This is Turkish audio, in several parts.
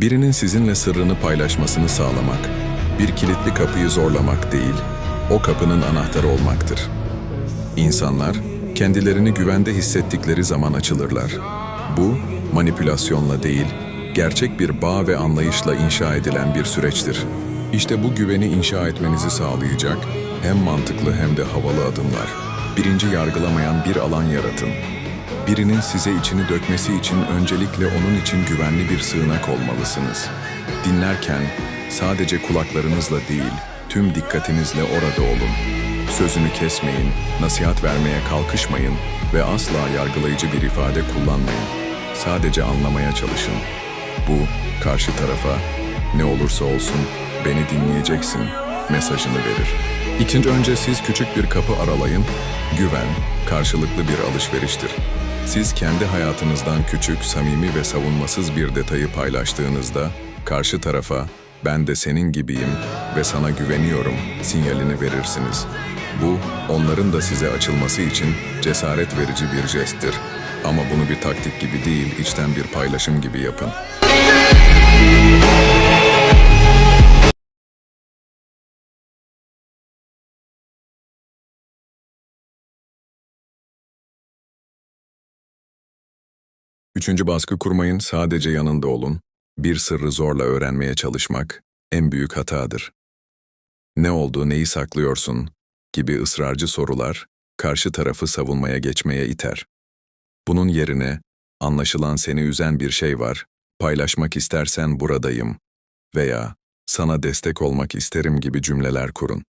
Birinin sizinle sırrını paylaşmasını sağlamak, bir kilitli kapıyı zorlamak değil, o kapının anahtarı olmaktır. İnsanlar, kendilerini güvende hissettikleri zaman açılırlar. Bu, manipülasyonla değil, gerçek bir bağ ve anlayışla inşa edilen bir süreçtir. İşte bu güveni inşa etmenizi sağlayacak hem mantıklı hem de havalı adımlar. Birinci yargılamayan bir alan yaratın. Birinin size içini dökmesi için öncelikle onun için güvenli bir sığınak olmalısınız. Dinlerken sadece kulaklarınızla değil, tüm dikkatinizle orada olun. Sözünü kesmeyin, nasihat vermeye kalkışmayın ve asla yargılayıcı bir ifade kullanmayın. Sadece anlamaya çalışın. Bu, karşı tarafa ne olursa olsun beni dinleyeceksin mesajını verir. İkinci önce siz küçük bir kapı aralayın. Güven, karşılıklı bir alışveriştir. Siz kendi hayatınızdan küçük, samimi ve savunmasız bir detayı paylaştığınızda karşı tarafa ben de senin gibiyim ve sana güveniyorum sinyalini verirsiniz. Bu onların da size açılması için cesaret verici bir jesttir. Ama bunu bir taktik gibi değil, içten bir paylaşım gibi yapın. Üçüncü baskı kurmayın, sadece yanında olun. Bir sırrı zorla öğrenmeye çalışmak en büyük hatadır. Ne oldu, neyi saklıyorsun gibi ısrarcı sorular karşı tarafı savunmaya geçmeye iter. Bunun yerine anlaşılan seni üzen bir şey var, paylaşmak istersen buradayım veya sana destek olmak isterim gibi cümleler kurun.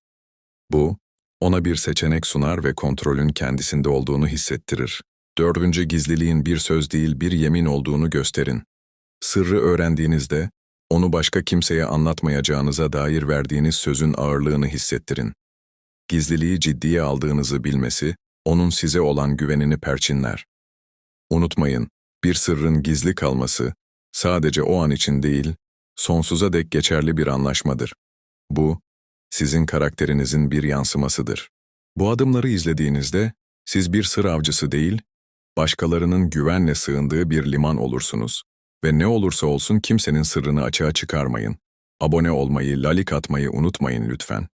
Bu, ona bir seçenek sunar ve kontrolün kendisinde olduğunu hissettirir. Dördüncü gizliliğin bir söz değil bir yemin olduğunu gösterin. Sırrı öğrendiğinizde, onu başka kimseye anlatmayacağınıza dair verdiğiniz sözün ağırlığını hissettirin. Gizliliği ciddiye aldığınızı bilmesi, onun size olan güvenini perçinler. Unutmayın, bir sırrın gizli kalması, sadece o an için değil, sonsuza dek geçerli bir anlaşmadır. Bu, sizin karakterinizin bir yansımasıdır. Bu adımları izlediğinizde, siz bir sır avcısı değil, başkalarının güvenle sığındığı bir liman olursunuz. Ve ne olursa olsun kimsenin sırrını açığa çıkarmayın. Abone olmayı, lalik atmayı unutmayın lütfen.